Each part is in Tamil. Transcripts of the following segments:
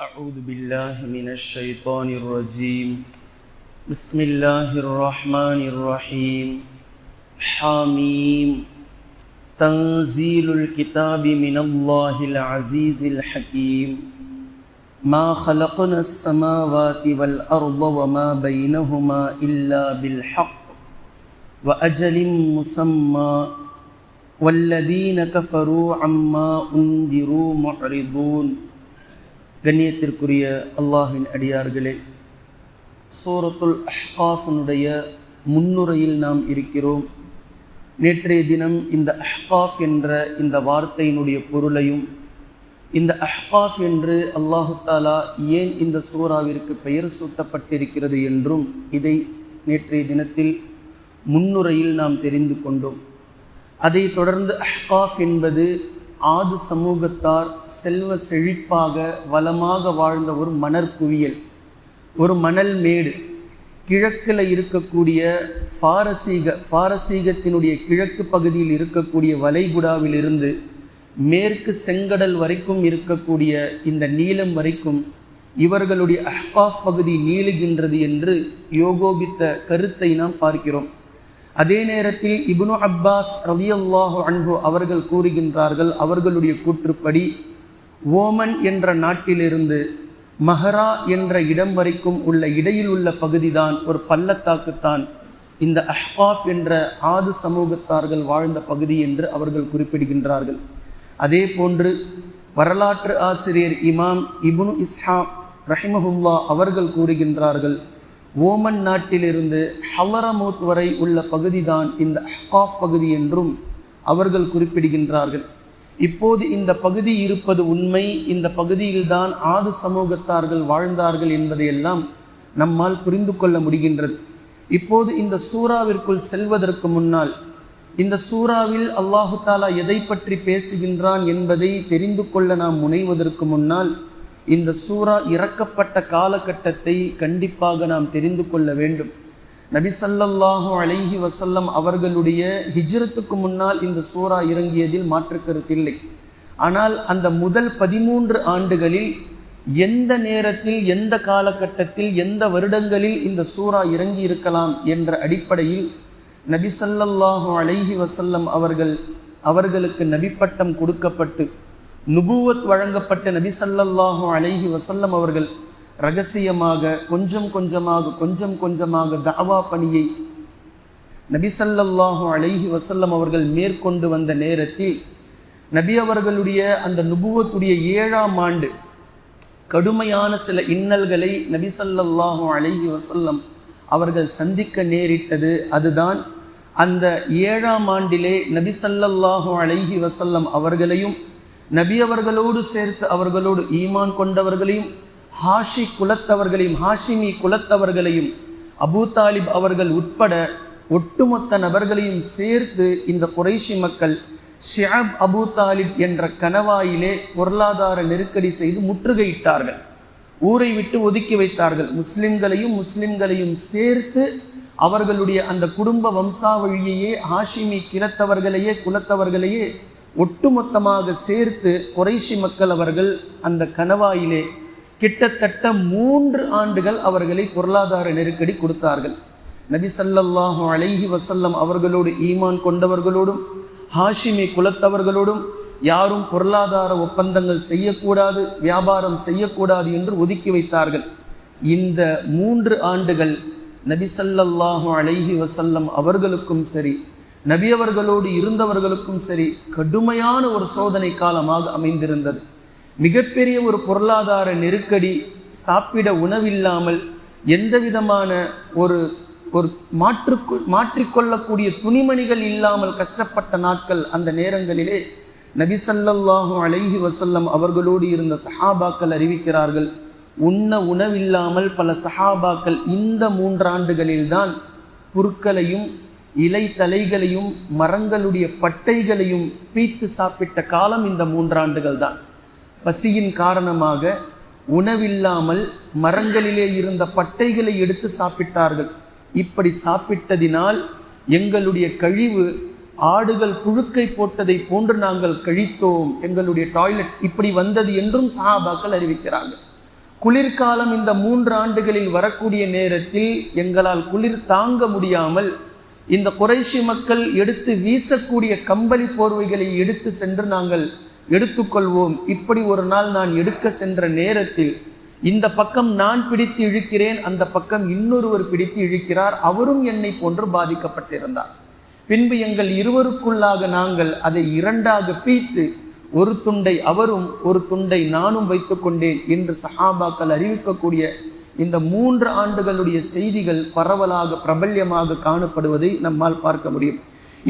أعوذ بالله من الشيطان الرجيم. بسم الله الرحمن الرحيم. حاميم. تنزيل الكتاب من الله العزيز الحكيم. ما خلقنا السماوات والأرض وما بينهما إلا بالحق. وأجل مسمى. والذين كفروا عما أنذروا معرضون. கண்ணியத்திற்குரிய அல்லாஹின் அடியார்களே சூரத்துல் அஹ்காஃபினுடைய முன்னுரையில் நாம் இருக்கிறோம். நேற்றைய தினம் இந்த அஹ்காஃப் என்ற இந்த வார்த்தையினுடைய பொருளையும் இந்த அஹ்காஃப் என்று அல்லாஹு தாலா ஏன் இந்த சூறாவிற்கு பெயர் சூட்டப்பட்டிருக்கிறது என்றும் இதை நேற்றைய தினத்தில் முன்னுரையில் நாம் தெரிந்து கொண்டோம். அதைத் தொடர்ந்து அஹ்காஃப் என்பது ஆது சமூகத்தார் செல்வ செழிப்பாக வளமாக வாழ்ந்த ஒரு மணற்குவியல் ஒரு மணல் மேடு. கிழக்கில் இருக்கக்கூடிய பாரசீக பாரசீகத்தினுடைய கிழக்கு பகுதியில் இருக்கக்கூடிய வளைகுடாவிலிருந்து மேற்கு செங்கடல் வரைக்கும் இருக்கக்கூடிய இந்த நீளம் வரைக்கும் இவர்களுடைய அஹ்காஃப் பகுதி நீளுகின்றது என்று யோகோபித்த கருத்தை நாம் பார்க்கிறோம். அதே நேரத்தில் இப்னு அப்பாஸ் ரலியல்லாஹு அன்பு அவர்கள் கூறுகின்றார்கள் அவர்களுடைய கூற்றுப்படி ஓமன் என்ற நாட்டிலிருந்து மஹரா என்ற இடம் வரைக்கும் உள்ள இடையில் உள்ள பகுதிதான் ஒரு பள்ளத்தாக்குத்தான் இந்த அஹ்காஃப் என்ற ஆது சமூகத்தார்கள் வாழ்ந்த பகுதி என்று அவர்கள் குறிப்பிடுகின்றார்கள். அதே போன்று வரலாற்று ஆசிரியர் இமாம் இபுனு இஸ்ஹா ரஹிமஹுல்லா அவர்கள் கூறுகின்றார்கள் ஓமன் நாட்டிலிருந்து ஹவரமூத் வரை உள்ள பகுதிதான் இந்த ஹக்காஃப் பகுதி என்றும் அவர்கள் குறிப்பிடுகின்றார்கள். இப்போது இந்த பகுதி இருப்பது உண்மை. இந்த பகுதியில்தான் ஆது சமூகத்தார்கள் வாழ்ந்தார்கள் என்பதையெல்லாம் நம்மால் புரிந்து கொள்ள முடிகின்றது. இப்போது இந்த சூறாவிற்குள் செல்வதற்கு முன்னால் இந்த சூறாவில் அல்லாஹு தாலா எதை பற்றி பேசுகின்றான் என்பதை தெரிந்து கொள்ள நாம் முனைவதற்கு முன்னால் இந்த சூறா இறக்கப்பட்ட காலகட்டத்தை கண்டிப்பாக நாம் தெரிந்து கொள்ள வேண்டும். நபி சல்லல்லாஹு அலைஹி வசல்லம் அவர்களுடைய ஹிஜ்ரத்துக்கு முன்னால் இந்த சூறா இறங்கியதில் மாற்று கருத்தில்லை ஆனால் அந்த முதல் பதிமூன்று ஆண்டுகளில் எந்த நேரத்தில் எந்த காலகட்டத்தில் எந்த வருடங்களில் இந்த சூறா இறங்கி இருக்கலாம் என்ற அடிப்படையில் நபி சல்லல்லாஹு அலைஹி வசல்லம் அவர்கள் அவர்களுக்கு நபிப்பட்டம் கொடுக்கப்பட்டு நுபுவத் வழங்கப்பட்ட நபி சல்லல்லாஹு அலைஹி வசல்லம் அவர்கள் ரகசியமாக கொஞ்சம் கொஞ்சமாக கொஞ்சம் கொஞ்சமாக தாவா பணியை நபி சல்லல்லாஹு அலைஹி வசல்லம் அவர்கள் மேற்கொண்டு வந்த நேரத்தில் நபி அவர்களுடைய அந்த நுபுவத்துடைய ஏழாம் ஆண்டு கடுமையான சில இன்னல்களை நபி சல்லல்லாஹு அலைஹி வசல்லம் அவர்கள் சந்திக்க நேரிட்டது. அதுதான் அந்த ஏழாம் ஆண்டிலே நபி சல்லல்லாஹு அலைஹி வசல்லம் அவர்களையும் நபி அவர்களோடு சேர்த்து அவர்களோடு ஈமான் கொண்டவர்களையும் ஹாஷி குலத்தவர்களையும் ஹாஷிமி குலத்தவர்களையும் அபூ தாலிப் அவர்கள் உட்பட ஒட்டுமொத்த நபர்களையும் சேர்த்து இந்த குறைஷி மக்கள் ஷியாப் அபூ தாலிப் என்ற கணவாயிலே பொருளாதார நெருக்கடி செய்து முற்றுகையிட்டார்கள். ஊரை விட்டு ஒதுக்கி வைத்தார்கள். முஸ்லிம்களையும் முஸ்லிம்களையும் சேர்த்து அவர்களுடைய அந்த குடும்ப வம்சாவழியையே ஹாஷிமி கிணத்தவர்களையே குலத்தவர்களையே ஒட்டுமொத்தமாக சேர்த்து குறைஷி மக்கள் அவர்கள் அந்த கணவாயிலே கிட்டத்தட்ட மூன்று ஆண்டுகள் அவர்களை பொருளாதார நெருக்கடி கொடுத்தார்கள். நபி சல்லல்லாஹு அலைஹி வசல்லம் அவர்களோடு ஈமான் கொண்டவர்களோடும் ஹாஷிமி குலத்தவர்களோடும் யாரும் பொருளாதார ஒப்பந்தங்கள் செய்யக்கூடாது வியாபாரம் செய்யக்கூடாது என்று ஒதுக்கி வைத்தார்கள். இந்த மூன்று ஆண்டுகள் நபி சல்லல்லாஹு அலைஹி வசல்லம் அவர்களுக்கும் சரி நபியவர்களோடு இருந்தவர்களுக்கும் சரி கடுமையான ஒரு சோதனை காலமாக அமைந்திருந்தது. மிகப்பெரிய ஒரு பொருளாதார நெருக்கடி சாப்பிட உணவில்லாமல் எந்த விதமான ஒரு ஒரு மாற்று மாற்றிக்கொள்ளக்கூடிய துணிமணிகள் இல்லாமல் கஷ்டப்பட்ட நாட்கள் அந்த நேரங்களிலே நபி சல்லல்லாஹு அலைஹி வசல்லம் அவர்களோடு இருந்த சஹாபாக்கள் அறிவிக்கிறார்கள் உண்ண உணவில்லாமல் பல சஹாபாக்கள் இந்த மூன்றாண்டுகளில்தான் புற்களையும் இலை தலைகளையும் மரங்களுடைய பட்டைகளையும் பீத்து சாப்பிட்ட காலம் இந்த மூன்றாண்டுகள் தான். பசியின் காரணமாக உணவில்லாமல் மரங்களிலே இருந்த பட்டைகளை எடுத்து சாப்பிட்டார்கள். இப்படி சாப்பிட்டதினால் எங்களுடைய கழிவு ஆடுகள் புழுக்கை போட்டதை போன்று நாங்கள் கழித்தோம். எங்களுடைய டாய்லெட் இப்படி வந்தது என்றும் சஹாபாக்கள் அறிவிக்கிறார்கள். குளிர்காலம் இந்த மூன்று ஆண்டுகளில் வரக்கூடிய நேரத்தில் எங்களால் குளிர் தாங்க முடியாமல் இந்த குறைஷி மக்கள் எடுத்து வீசக்கூடிய கம்பளி போர்வைகளை எடுத்து சென்று நாங்கள் எடுத்துக்கொள்வோம். இப்படி ஒரு நாள் நான் எடுக்க சென்ற நேரத்தில் இந்த பக்கம் நான் பிடித்து இழுக்கிறேன் அந்த பக்கம் இன்னொருவர் பிடித்து இழுக்கிறார் அவரும் என்னை போன்று பாதிக்கப்பட்டிருந்தார். பின்பு எங்கள் இருவருக்குள்ளாக நாங்கள் அதை இரண்டாக பீத்து ஒரு துண்டை அவரும் ஒரு துண்டை நானும் வைத்துக்கொண்டேன் என்று சஹாபாக்கள் அறிவிக்கக்கூடிய இந்த மூன்று ஆண்டுகளுடைய செய்திகள் பரவலாக பிரபல்யமாக காணப்படுவதை நம்மால் பார்க்க முடியும்.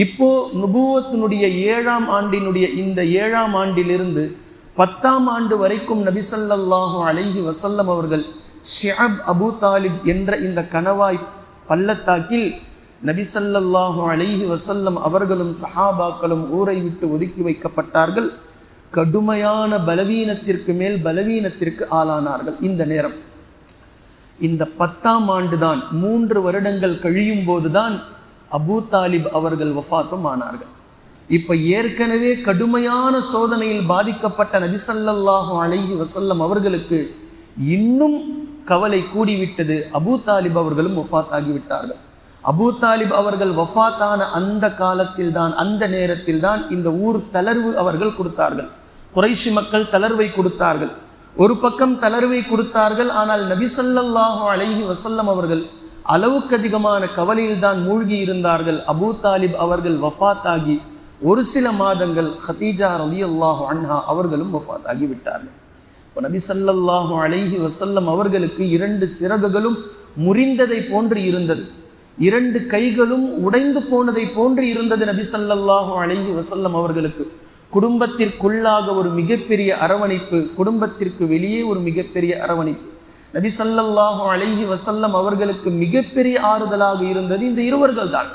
இப்போ நுபுவத்தினுடைய ஏழாம் ஆண்டினுடைய இந்த ஏழாம் ஆண்டிலிருந்து பத்தாம் ஆண்டு வரைக்கும் நபிசல்லாஹு அலைஹி வசல்லம் அவர்கள் ஷியாப் அபு தாலிப் என்ற இந்த கணவாய் பள்ளத்தாக்கில் நபிசல்லாஹு அலைஹி வசல்லம் அவர்களும் சஹாபாக்களும் ஊரை விட்டு ஒதுக்கி வைக்கப்பட்டார்கள். கடுமையான பலவீனத்திற்கு மேல் பலவீனத்திற்கு ஆளானார்கள். இந்த நேரம் இந்த பத்தாம் ஆண்டு தான் மூன்று வருடங்கள் கழியும் போதுதான் அபூ தாலிப் அவர்கள் வஃபாத்தும் ஆனார்கள். இப்ப ஏற்கனவே கடுமையான சோதனையில் பாதிக்கப்பட்ட நபிசல்லாஹு அலைஹி வசல்லம் அவர்களுக்கு இன்னும் கவலை கூடிவிட்டது அபூ தாலிப் அவர்களும் வஃபாத் ஆகிவிட்டார்கள் அபூ தாலிப் அவர்கள் வஃபாத்தான அந்த காலத்தில் தான் அந்த நேரத்தில் தான் இந்த ஊர் தளர்வு அவர்கள் கொடுத்தார்கள். குறைஷி மக்கள் தளர்வை கொடுத்தார்கள். ஒரு பக்கம் தளர்வை கொடுத்தார்கள் ஆனால் நபிசல்லாஹு அலைஹி வசல்லம் அவர்கள் அளவுக்கு அதிகமான கவலையில் தான் மூழ்கி இருந்தார்கள். அபூ தாலிப் அவர்கள் வஃத் ஆகி ஒரு சில மாதங்கள் ஹதீஜா ரலி அல்லாஹு அன்ஹா அவர்களும் வஃபாத்தாகி விட்டார்கள். இப்போ நபி அழகி வசல்லம் அவர்களுக்கு இரண்டு சிறகுகளும் முறிந்ததை போன்று இருந்தது. இரண்டு கைகளும் உடைந்து போனதை போன்று இருந்தது நபி சல்லல்லாஹு வசல்லம் அவர்களுக்கு. குடும்பத்திற்குள்ளாக ஒரு மிகப்பெரிய அரவணைப்பு குடும்பத்திற்கு வெளியே ஒரு மிகப்பெரிய அரவணைப்பு. நபி சல்லல்லாஹு அலைஹி வசல்லம் அவர்களுக்கு மிகப்பெரிய ஆறுதலாக இருந்தது இந்த இருவர்கள் தான்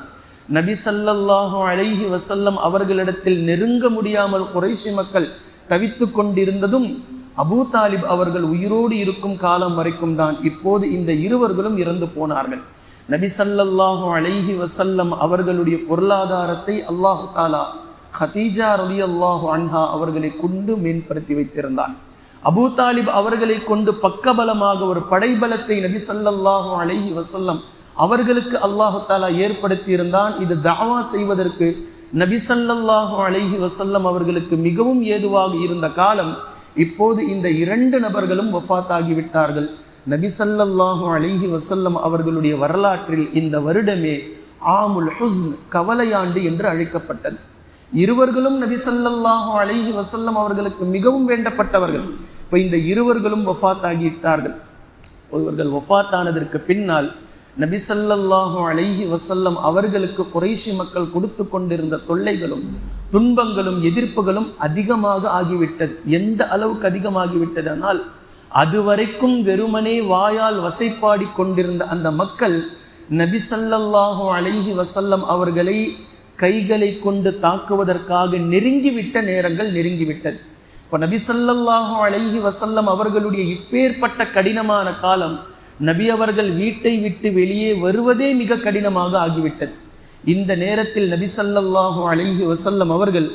நபி சல்லல்லாஹு அலைஹி வசல்லம் அவர்களிடத்தில் நெருங்க முடியாமல் குறைசி மக்கள் தவித்து கொண்டிருந்ததும் அபூ தாலிப் அவர்கள் உயிரோடு இருக்கும் காலம் வரைக்கும் தான் இப்போது இந்த இருவர்களும் இறந்து போனார்கள். நபி சல்லல்லாஹு அலைஹி வசல்லம் அவர்களுடைய பொருளாதாரத்தை அல்லாஹு தாலா ஹதீஜா ரலி அல்லாஹு அன்ஹா அவர்களை கொண்டு மேம்படுத்தி வைத்திருந்தான். அபூ தாலிப் அவர்களை கொண்டு பக்கபலமாக ஒரு படைபலத்தை நபி சல்லல்லாஹு அலஹி வசல்லம் அவர்களுக்கு அல்லாஹு தாலா ஏற்படுத்தி இருந்தான் இது தாவா செய்வதற்கு நபி சல்லல்லாஹு அலைஹி வசல்லம் அவர்களுக்கு மிகவும் ஏதுவாக இருந்த காலம் இப்போது இந்த இரண்டு நபர்களும் வஃத் ஆகிவிட்டார்கள் நபி சல்லல்லாஹு அலஹி வசல்லம் அவர்களுடைய வரலாற்றில் இந்த வருடமே ஆமுல் ஹுஸ்ன் கவலையாண்டு என்று அழைக்கப்பட்டது. இருவர்களும் நபி சல்லல்லாஹு வசல்லம் அவர்களுக்கு மிகவும் வேண்டப்பட்டவர்கள். இப்போ இந்த இருவர்களும் வஃத் ஆகிவிட்டார்கள் ஒருவர்கள் வஃத் ஆனதற்கு பின்னால் நபி சல்லல்லாஹு வசல்லம் அவர்களுக்கு குறைஷி மக்கள் கொடுத்து கொண்டிருந்த தொல்லைகளும் துன்பங்களும் எதிர்ப்புகளும் அதிகமாக ஆகிவிட்டது. எந்த அளவுக்கு அதிகமாகிவிட்டதனால் அதுவரைக்கும் வெறுமனே வாயால் வசைப்பாடி கொண்டிருந்த அந்த மக்கள் நபி சல்லல்லாஹு அலைஹி வசல்லம் அவர்களை கைகளை கொண்டு தாக்குவதற்காக நெருங்கிவிட்ட நேரங்கள் நெருங்கிவிட்டது. இப்போ நபி சொல்லல்லாஹு அலைஹி வசல்லம் அவர்களுடைய இப்பேற்பட்ட கடினமான காலம் நபி அவர்கள் வீட்டை விட்டு வெளியே வருவதே மிக கடினமாக ஆகிவிட்டது. இந்த நேரத்தில் நபி சல்லல்லாஹு அலைஹி வசல்லம் அவர்கள்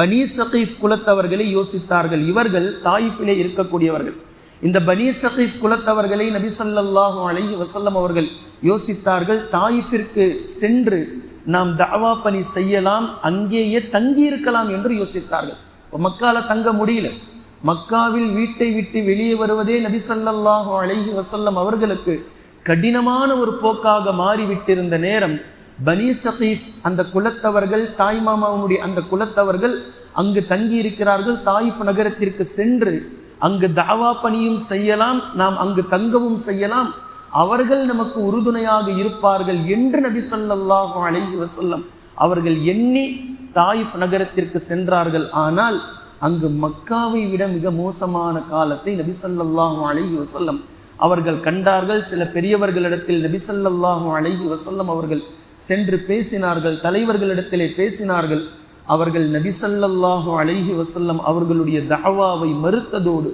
பனீ சகீஃப் குலத்தவர்களை யோசித்தார்கள். இவர்கள் தாயிஃபிலே இருக்கக்கூடியவர்கள். இந்த பனீ சகீஃப் குலத்தவர்களை நபி சல்லல்லாஹு அலைஹி வசல்லம் அவர்கள் யோசித்தார்கள். தாயிஃபிற்கு சென்று நாம் தாவா பணி செய்யலாம் அங்கேயே தங்கி இருக்கலாம் என்று யோசித்தார்கள். மக்கால தங்க முடியல. மக்காவில் வீட்டை விட்டு வெளியே வருவதே நபி சல்லல்லாஹு அலைஹி வசல்லம் அவர்களுக்கு கடினமான ஒரு போக்காக மாறிவிட்டிருந்த நேரம் பனி சகீஃப் அந்த குலத்தவர்கள் தாய் மாமாவுடைய அந்த குலத்தவர்கள் அங்கு தங்கி இருக்கிறார்கள். தாயிஃப் நகரத்திற்கு சென்று அங்கு தாவா பணியும் செய்யலாம் நாம் அங்கு தங்கவும் செய்யலாம். அவர்கள் நமக்கு உறுதுணையாக இருப்பார்கள் என்று நபி சொல்லாஹு அலஹி வசல்லம் அவர்கள் எண்ணி தாயிஃப் நகரத்திற்கு சென்றார்கள். ஆனால் அங்கு மக்காவை விட மிக மோசமான காலத்தை நபி சொல்லாஹு அலஹி வசல்லம் அவர்கள் கண்டார்கள். சில பெரியவர்களிடத்தில் நபி சொல்லாஹு அலஹி வசல்லம் அவர்கள் சென்று பேசினார்கள். தலைவர்களிடத்திலே பேசினார்கள். அவர்கள் நபி சொல்லாஹு அலஹி வசல்லம் அவர்களுடைய தாவாவை மறுத்ததோடு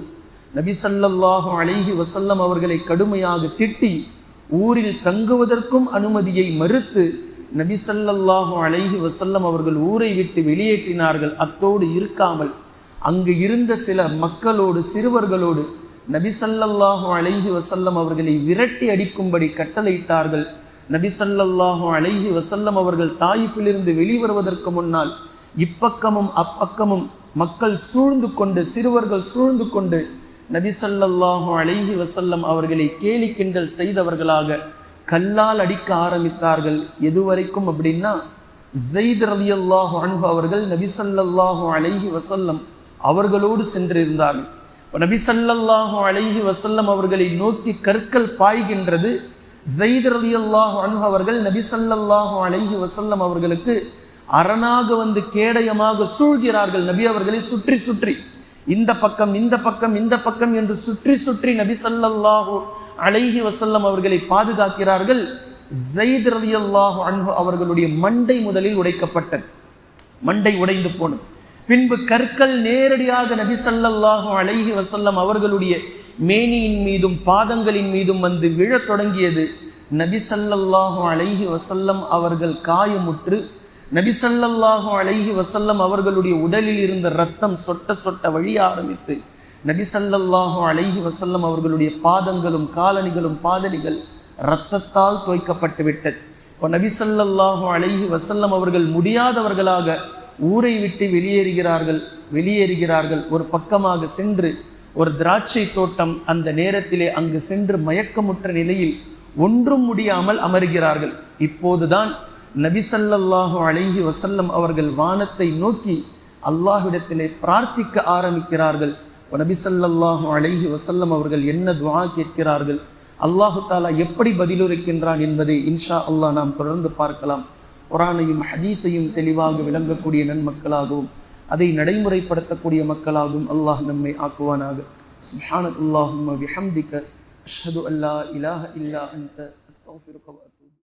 நபி சல்லல்லாஹு அலைஹி வசல்லம் அவர்களை கடுமையாக திட்டி ஊரில் தங்குவதற்கும் அனுமதியை மறுத்து நபி சல்லல்லாஹு அலைஹி வசல்லம் அவர்கள் ஊரை விட்டு வெளியேற்றினார்கள். அத்தோடு இருக்காமல் அங்கு இருந்த சில மக்களோடு சிறுவர்களோடு நபி ஸல்லல்லாஹு அலைஹி வசல்லம் அவர்களை விரட்டி அடிக்கும்படி கட்டளையிட்டார்கள். நபி ஸல்லல்லாஹு அலைஹி வசல்லம் அவர்கள் தாயிஃபிலிருந்து வெளிவருவதற்கு முன்னால் இப்பக்கமும் அப்பக்கமும் மக்கள் சூழ்ந்து கொண்டு சிறுவர்கள் சூழ்ந்து கொண்டு நபி அலைஹி வசல்லம் அவர்களை கேலி கிண்டல் செய்தவர்களாக கல்லால் அடிக்க ஆரம்பித்தார்கள். எதுவரைக்கும் அப்படின்னா ஜெயித் ரலியல்லாஹு அன்பு அவர்கள் நபிசல்லாஹு அலைஹி வசல்லம் அவர்களோடு சென்றிருந்தார்கள். நபிசல்லாஹு நபி அலைஹி வசல்லம் அவர்களை நோக்கி கற்கள் பாய்கின்றது. ஜெயித் ரலியல்லாஹு அன்பு அவர்கள் நபி அலைஹி வசல்லம் அவர்களுக்கு அரணாக வந்து கேடயமாக சூழ்கிறார்கள். நபி அவர்களை சுற்றி சுற்றி. இந்த பக்கம் இந்த பக்கம் இந்த பக்கம் என்று சுற்றி சுற்றி நபி ஸல்லல்லாஹு அலைஹி வசல்லம் அவர்களை பாதுகாக்கிறார்கள். ஜெயித் ரலியல்லாஹு அன்பு அவர்களுடைய மண்டை முதலில் உடைக்கப்பட்டது. மண்டை உடைந்து போனது. பின்பு கற்கள் நேரடியாக நபி ஸல்லல்லாஹு அலைஹி வசல்லம் அவர்களுடைய மேனியின் மீதும் பாதங்களின் மீதும் வந்து விழத் தொடங்கியது. நபி ஸல்லல்லாஹு அலைஹி வசல்லம் அவர்கள் காயமுற்று நபிசல்லாஹு ஸல்லல்லாஹு அலைஹி அவர்களுடைய உடலில் இருந்த ரத்தம் சொட்ட சொட்ட வழிய ஆரம்பித்து நபிசல்லாஹு ஸல்லல்லாஹு அலைஹி அவர்களுடைய பாதங்களும் காலணிகளும் பாதணிகள் இரத்தத்தால் துவைக்கப்பட்டு விட்டது. இப்போ நபிசல்லாஹு அலைஹி அவர்கள் முடியாதவர்களாக ஊரை விட்டு வெளியேறுகிறார்கள் வெளியேறுகிறார்கள். ஒரு பக்கமாக சென்று ஒரு திராட்சை தோட்டம் அந்த நேரத்திலே அங்கு சென்று மயக்கமுற்ற நிலையில் ஒன்றும் முடியாமல் அமர்கிறார்கள். இப்போதுதான் நபி ஸல்லல்லாஹு அலைஹி வசல்லம் அவர்கள் வானத்தை நோக்கி அல்லாஹ்விடத்திலே பிரார்த்திக்க ஆரம்பிக்கிறார்கள். இப்ப நபி ஸல்லல்லாஹு அலைஹி வசல்லம் அவர்கள் என்ன துவா கேட்கிறார்கள்? அல்லாஹு தாலா எப்படி பதிலுரைக்கின்றான் என்பதை இன்ஷா அல்லாஹ் நாம் தொடர்ந்து பார்க்கலாம். குரானையும் ஹதீஸையும் தெளிவாக விளங்கக்கூடிய நன்மக்களாகவும் அதை நடைமுறைப்படுத்தக்கூடிய மக்களாகவும் அல்லாஹ் நம்மை ஆக்குவானாக. சுஹானத் அல்லாஹும்ம அஷ்ஹது அல்லா இலாஹ இல்லா அந்த